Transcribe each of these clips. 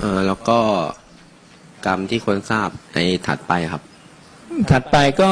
เออแล้วก็กรรมที่ควรทราบในถัดไปครับ ถัดไปก็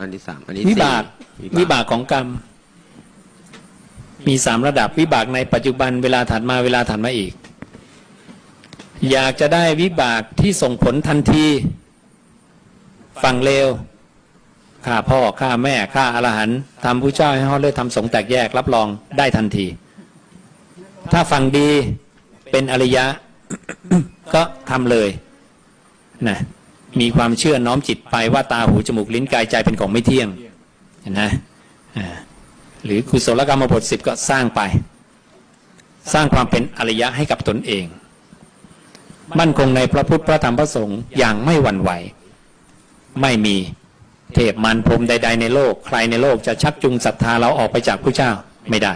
อันที่สามอันที่วิสี่บากวิบากของกรรม มีสามระดับวิบากในปัจจุบันเวลาถัดมาเวลาถัดมาอีก อยากจะได้วิบากที่ส่งผลทันทีฝั่งเลวฆ่าพ่อฆ่าแม่ฆ่าอรหันต์ทำผู้เจ้าให้ฮอดเลือดทำสงฆ์แตกแยกรับรองได้ทันที ถ้าฝั่งดี เป็นอริยะ ก็ทำเลยนะมีความเชื่อน้อมจิตไปว่าตาหูจมูกลิ้นกายใจเป็นของไม่เที่ยงเห็นไหมอ่าหรือกุศลกรรมบทสิบก็สร้างไป สร้างความเป็นอริยะให้กับตนเอง มั่นคงในพระพุทธพระธรรมพระสงฆ์อย่างไม่หวั่นไหว ไม่มีเทพมารพรมใด ๆ ในโลก ใครในโลกจะชักจูงศรัทธาเราออกไปจากพระเจ้าไม่ได้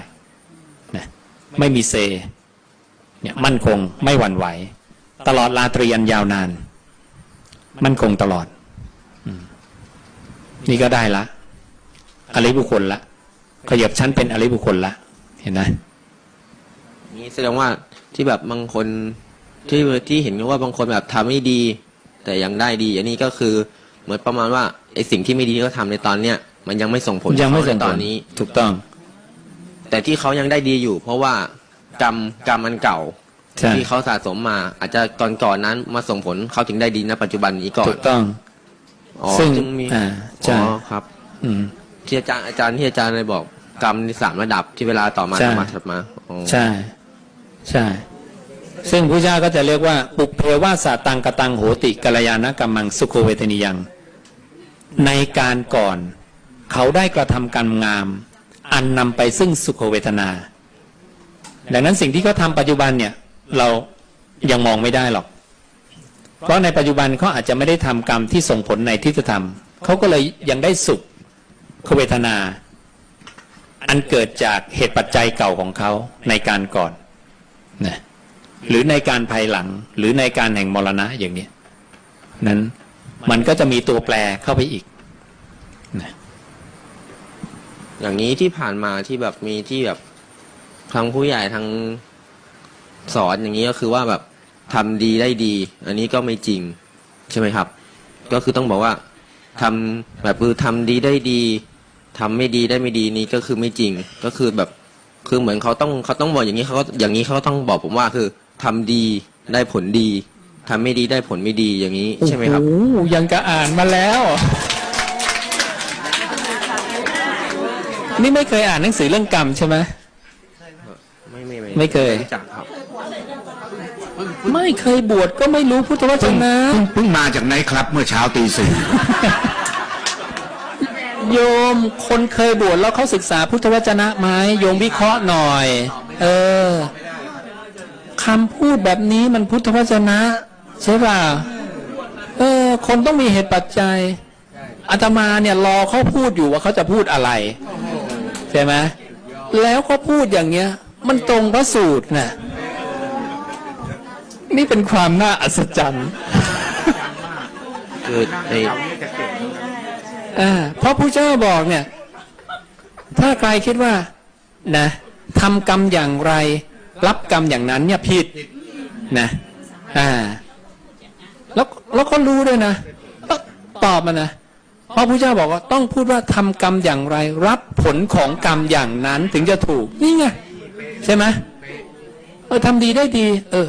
นะไม่มีเซ เนี่ยมั่นคงไม่หวั่นไหว ตลอดลาตรีอันยาวนาน มั่นคงตลอดอมนี่ก็ได้ละอริบุคคลละขยับชั้นเป็นอริบุคคลละ เห็นไหมนี่แสดงว่าที่แบบบางคนที่ที่เห็นว่าบางคนแบบทำไม่ดี แต่ยังได้ดี อันนี้ก็คือเหมือนประมาณว่าไอสิ่งที่ไม่ดีที่เขาทำในตอนเนี้ยมันยังไม่ส่งผลยังไม่กับส่งเขาในผตอลนนี้ ถูกต้อง แต่ที่เขายังได้ดีอยู่ เพราะว่า กรรมกรรมมันเก่า ใช่ที่เขาสะสมมา อาจจะก่อนก่อนๆนั้นมาส่งผลเขาถึงได้ดีณปัจจุบันนี้ก่อนถูกต้อง อ๋อซึ่งจึงมีอ่าใช่ อ๋อครับ อืม ที่อาจารย์อาจารย์ที่อาจารย์เลยบอกกรรมในสามระดับที่เวลาต่อมาใช่ถัดมาถัดมาอ๋อ ใช่ ใช่ ซึ่งพระเจ้าก็จะเรียกว่า ปุเพวาสาตังกตังโหติกัลยาณกัมมังสุโคเวทนิยัง ในการก่อน เขาได้กระทำการงาม อันนำไปซึ่งสุขเวทนา ดังนั้นสิ่งที่เขาทำปัจจุบันเนี่ยเรายังมองไม่ได้หรอก เพราะในปัจจุบันเขาอาจจะไม่ได้ทำกรรมที่ส่งผลในทิฏฐธรรมเขาก็เลยยังได้สุขเวทนา อันเกิดจากเหตุปัจจัยเก่าของเขาในการก่อนนะหรือในการภายหลังหรือในการแห่งมรณะอย่างนี้นั้นมันก็จะมีตัวแปรเข้าไปอีกนะอย่างนี้ที่ผ่านมาที่แบบมีที่แบบ ทางผู้ใหญ่ทางสอนอย่างนี้ก็คือว่าแบบทำดีได้ดี อันนี้ก็ไม่จริงใช่ไหมครับ ก็คือต้องบอกว่าทำแบบคือทำดีได้ดีทำไม่ดีได้ไม่ดีนี่ก็คือไม่จริง ก็คือแบบคือเหมือนเขาต้องเขาต้องบอกอย่างนี้เขาก็อย่างนี้เขาต้องบอกผมว่าคือทำดีได้ผลดีทำไม่ดีได้ผลไม่ดีอย่างนี้ใช่ไหมครับ โอ้โหยังกะอ่านมาแล้ว นี่ไม่เคยอ่านหนังสือเรื่องกรรมใช่ไหม ไม่ไม่ไม่เคย รู้จักครับไม่เคยบวชก็ไม่รู้พุทธวจเพิ่งนะ เพิ่งเพิ่งมาจากไนท์คลับเมื่อเช้าตีสี่โยมคนเคยบวชแล้วเขาศึกษาพุทธวจนะไหมโยมวิเคราะห์หน่อย เออคำพูดแบบนี้มันพุทธวจนะ ใช่ป่ะเออ คนต้องมีเหตุปัจจัยอาตมาเนี่ยรอเขาพูดอยู่ว่าเขาจะพูดอะไร ใช่ไหมแล้วเขาพูดอย่างเงี้ย มันตรงพระสูตรน่ะนี่เป็นความน่าอัศจรรย์คือไอ้อ่าเพราะผู้เจ้าบอกเนี่ย ถ้าใครคิดว่า นะทำกรรมอย่างไร รับกรรมอย่างนั้น เนี่ยผิดนะอ่า แล้วแล้วก็รู้ด้วยนะต้องตอบมานะเพราะผู้เจ้าบอกว่าต้องพูดว่าทำกรรมอย่างไร รับผลของกรรมอย่างนั้นถึงจะถูก นี่ไง ใช่ไหมเออทำดีได้ดี เออ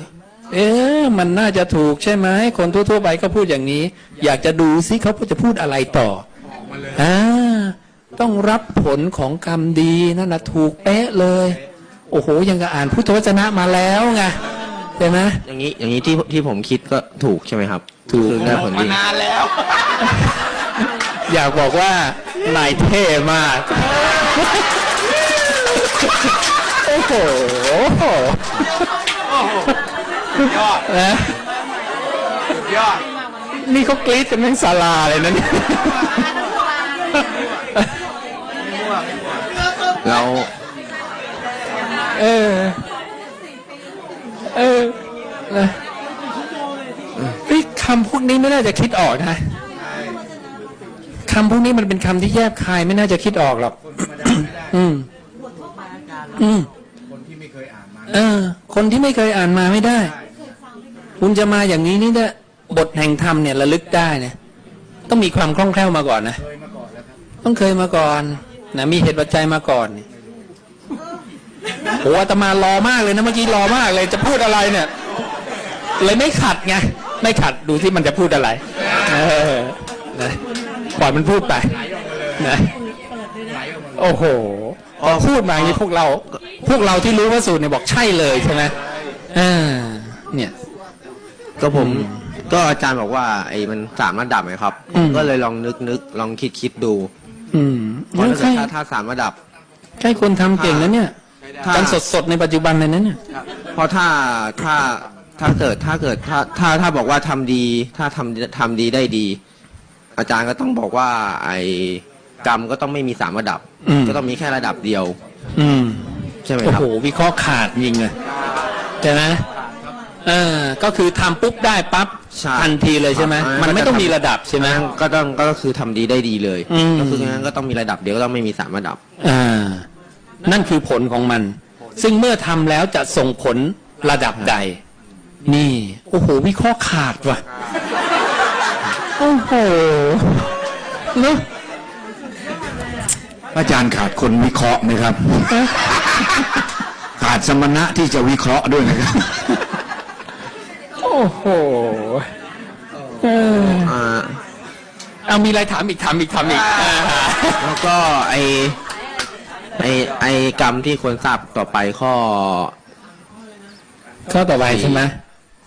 เอ๊ะมันน่าจะถูกใช่ไหมคนทั่วๆไปก็พูดอย่างนี้ อยากจะดูซิเขาจะพูดอะไรต่ออ่าต้องรับผลของกรรมดีนั่นนะถูกเป๊ะเลย โอ้โห ยังก็อ่านพุทธวจนะมาแล้วไงใช่ไหมอย่างนี้อย่างนี้ที่ที่ผมคิดก็ถูกใช่ไหมครับ ถูกคือได้ผลดีอยากบอกว่านายเท่มาก โอ้โหยอดนะยอดนี่เขากรี๊ดกันทั้งศาลาเลยนะเนี่ยเราเออ เออนะเฮ้ยคำพวกนี้ไม่น่าจะคิดออกนะคำพวกนี้มันเป็นคำที่แยบคายไม่น่าจะคิดออกหรอก อืม อืมคนที่ไม่ เออ คนที่ไม่เคยอ่านมาไม่ได้ คุณจะมาอย่างนี้นี่เนี่ยบทแห่งธรรมเนี่ยระลึกได้เนี่ย ต้องมีความคล่องแคล่วมาก่อนนะต้องเคยมาก่อนนะมีเหตุปัจจัยมาก่อนโอ้อาตมารอมากเลยนะเมื่อกี้รอมากเลยจะพูดอะไรเนี่ย เลยไม่ขัดไงไม่ขัดดูที่มันจะพูดอะไรเออนะปล่อยมันพูดไปนะโอ้โห พอพูดมาอย่างนี้พวกเรา พวกเราที่รู้พระสูตรเนี่ยบอกใช่เลยใช่ไหมอ่าเนี่ย ก็ผม ก็อาจารย์บอกว่าไอ้มันสามระดับไงครับ อืม ก็เลยลองนึกนึกลองคิดคิดดูอืมเพราะถ้าใช่เกิดถ้าถ้าสามระดับ ใช่คนทำเก่งนะเนี่ยถ้า การสดสดๆในปัจจุบันเลยนะเนี่ย เพราะถ้าถ้าถ้าเกิดถ้าเกิดถ้าถ้าถ้าบอกว่าทำดี ถ้าทำทำดีได้ดี อาจารย์ก็ต้องบอกว่าไอ้ กรรมก็ต้องไม่มีสามระดับ อืม ก็ต้องมีแค่ระดับเดียว อืม ใช่ไหมโอ้ครับ โหวิเคราะห์ขาดยิงเลยใช่ไหมเออก็คือทำปุ๊บได้ปั๊บใช่ทันทีเลยใช่ไหมอ่ามัมันไม่ต้องมีระดับใช่ไหม ก็ต้องก็คือทำดีได้ดีเลย อืม ก็คืองั้นก็ต้องมีระดับเดียวก็ต้องไม่มีสามระดับ อ่านั่นคือผลของมัน ซึ่งเมื่อทำแล้วจะส่งผลระดับใด นี่ โอ้โห วิเคราะห์ขาดว่ะ โอ้โหเนอะ อาจารย์ขาดคนวิเคราะห์ไหมครับ ขาดสมณะที่จะวิเคราะห์ด้วยนะครับ โอ้โหเอออ่าเอามีอะไรถามอีกถามอีกถามอีกอ่าแล้วก็ไอไอไอกรรมที่ควรทราบต่อไปข้อข้อต่อไปใช่ไหม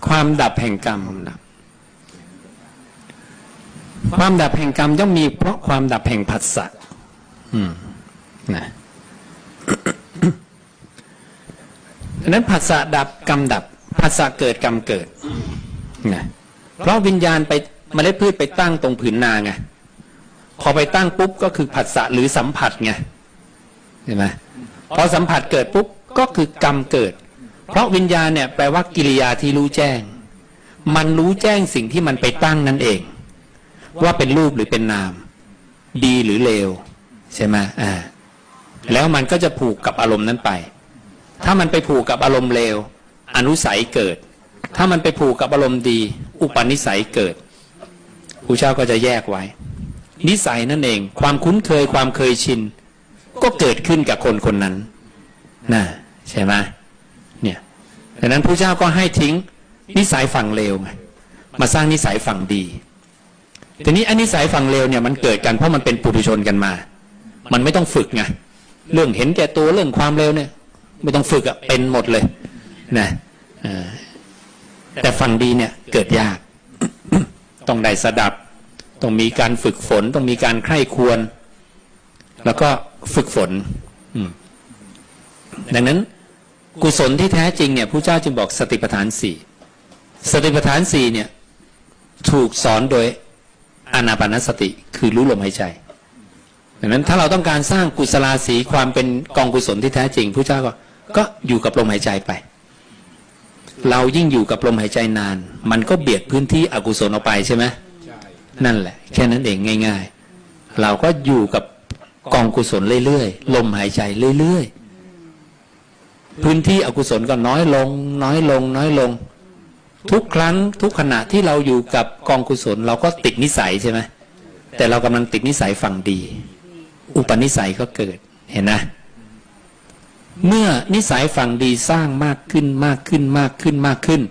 ความดับแห่งกรรมผมดับ ความดับแห่งกรรมย่อมมีเพราะความดับแห่งผัสสะ อืมนะดังนั้นผัสสะดับกรรมดับผัสสะเกิดกรรมเกิดนะเพราะวิญญาณไปเมล็ดพืชไปตั้งตรงผืนนาไงพอไปตั้งปุ๊บก็คือผัสสะหรือสัมผัสไงเห็นไหมพอสัมผัสเกิดปุ๊บก็คือกรรมเกิด เพราะวิญญาณเนี่ยแปลว่ากิริยาที่รู้แจ้ง มันรู้แจ้งสิ่งที่มันไปตั้งนั่นเอง ว่าเป็นรูปหรือเป็นนาม ดีหรือเลว ใช่ไหมอ่าแล้วมันก็จะผูกกับอารมณ์นั้นไป ถ้ามันไปผูกกับอารมณ์เลวอนุสัยเกิด ถ้ามันไปผูกกับอารมณ์ดี อุปนิสัยเกิดครูเจ้าก็จะแยกไว้ นิสัยนั่นเอง ความคุ้นเคยความเคยชิน ก็เกิดขึ้นกับคนคนนั้นนะใช่ไหมเนี่ยดังนั้นพระเจ้าก็ให้ทิ้ง นิสัยฝั่งเลวมาสร้างนิสัยฝั่งดีทีนี้อันนิสัยฝั่งเลวเนี่ยมันเกิดกันเพราะมันเป็นปุถุชนกันมา มันไม่ต้องฝึกไงเรื่องเห็นแก่ตัวเรื่องความเลวเนี่ย ไม่ต้องฝึกอะเป็นหมดเลย นะเออแต่ฝั่งดีเนี่ย เกิดยาก ต้องได้สดับ ต้องมีการฝึกฝน ต้องมีการใคร่ควร แล้วก็ฝึกฝนอืมดังนั้น กุศลที่แท้จริงเนี่ยผู้เจ้าจึงบอกสติปัฏฐานสี่สติปัฏฐานสี่เนี่ย ถูกสอนโดยอานาปานสติ คือรู้ลมหายใจ ดังนั้นถ้าเราต้องการสร้างกุศลาสีความเป็นกองกุศลที่แท้จริงผู้เจ้าก็ก็อยู่กับลมหายใจไป เรายิ่งอยู่กับลมหายใจนาน มันก็เบียดพื้นที่อกุศลออกไปใช่ไหมนั่นแหละ แค่นั้นเองง่าย ๆ เราก็อยู่กับกองกุศลเรื่อยๆลมหายใจเรื่อยๆพื้นที่อกุศลก็น้อยลง น้อยลง น้อยลง ทุกครั้งทุกขณะที่เราอยู่กับกองกุศล เราก็ติดนิสัยใช่ไหมแต่เรากำลังติดนิสัยฝั่งดี อุปนิสัยก็เกิดเห็นนะเมื่อนิสัยฝั่งดีสร้างมากขึ้นมากขึ้นมากขึ้นมากขึ้น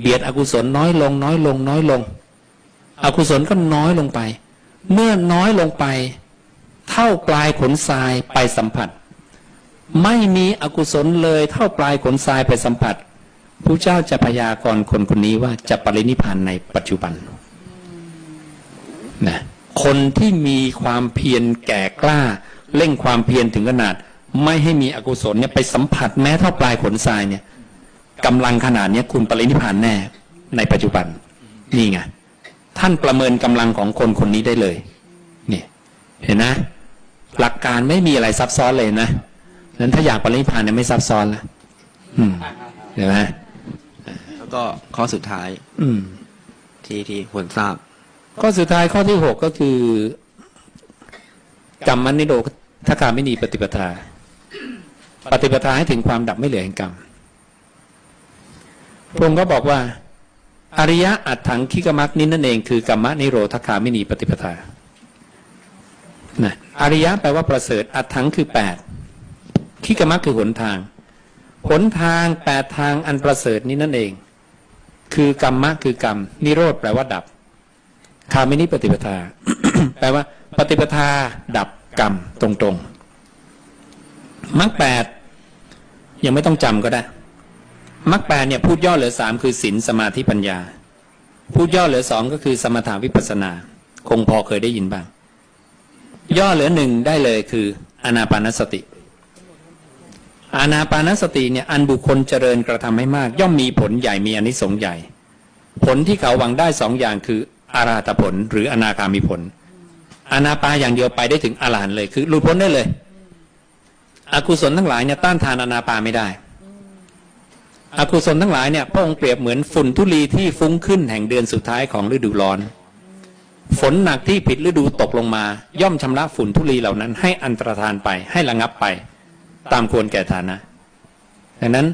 เบียดอกุศลน้อยลง น้อยลง น้อยลง อกุศลก็น้อยลงไป เมื่อน้อยลงไป เท่าปลายขนทรายไปสัมผัส ไม่มีอกุศลเลยเท่าปลายขนทรายไปสัมผัสพระเจ้าจะพยากรณ์คนคนนี้ว่าจะปรินิพพานในปัจจุบันนะ คนที่มีความเพียรแก่กล้า เร่งความเพียรถึงขนาด ไม่ให้มีอกุศลเนี่ยไปสัมผัสแม้เท่าปลายขนทรายเนี่ยกำลังขนาดเนี้ยคุณปรินิพพานแน่ในปัจจุบันนี่ไงท่านประเมินกำลังของคนคนนี้ได้เลยนี่เห็นนะ หลักการไม่มีอะไรซับซ้อนเลยนะนั้นถ้าอยากปรินิพพานเนี่ยไม่ซับซ้อนละอืมเห็นไหมแล้วก็ข้อสุดท้าย อืม ที่ที่ควรทราบ ข้อสุดท้ายข้อที่หกก็คือ กรรมนิโรธคาไม่นีปฏิปทา ปฏิปทาให้ถึงความดับไม่เหลือแห่งกรรมพระองค์ก็บอกว่า อริยะอัตถังคิกมักนี้นั่นเองคือกรรมนิโรธคามินีปฏิปทานะอริยะแปลว่าประเสริฐอัตถังคือแปดคิกมักคือหนทาง หนทางแปดทางอันประเสริฐนี้นั่นเอง คือกรรมะคือกรรม นิโรธแปลว่าดับ คามินิปฏิปทา แปลว่า ปฏิปทาดับกรรมตรงๆมรรคแปดยังไม่ต้องจำก็ได้มรรคแปดเนี่ยพูดย่อเหลือสามคือศีลสมาธิปัญญา พูดย่อเหลือสองก็คือสมถาวิปัสนา คงพอเคยได้ยินบ้าง ย่อเหลือหนึ่งได้เลยคืออนาปานสติ อานาปานสติเนี่ยอันบุคคลเจริญกระทำให้มาก ย่อมมีผลใหญ่มีอนิสงส์ใหญ่ ผลที่เขาหวังได้สองอย่างคือ อาราธผล หรืออนาคามีผลอานาปาอย่างเดียวไปได้ถึงอรหันเลย คือหลุดพ้นได้เลยอกุศลทั้งหลายเนี่ยต้านทานอนาปาไม่ได้อกุศลทั้งหลายเนี่ยพระองค์เปรียบเหมือนฝุ่นทุลีที่ฟุ้งขึ้นแห่งเดือนสุดท้ายของฤดูร้อน ฝนหนักที่ผิดฤดูตกลงมา ย่อมชำระฝุ่นทุลีเหล่านั้น ให้อันตรธานไปให้ระงับไป ตามควรแก่ฐานะ ดังนั้น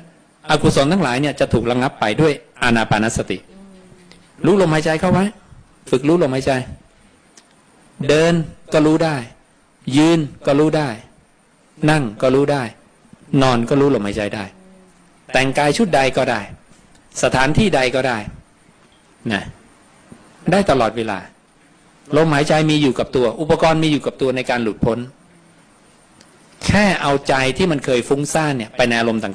อกุศลทั้งหลายเนี่ยจะถูกระงับไปด้วยอานาปานสติ รู้ลมหายใจเข้าไว้ ฝึกรู้ลมหายใจ เดินก็รู้ได้ ยืนก็รู้ได้ นั่งก็รู้ได้ นอนก็รู้ลมหายใจได้ แต่งกายชุดใดก็ได้ สถานที่ใดก็ได้นะได้ตลอดเวลาลมหายใจมีอยู่กับตัว อุปกรณ์มีอยู่กับตัวในการหลุดพ้น แค่เอาใจที่มันเคยฟุ้งซ่านเนี่ยไปในอารมณ์ต่าง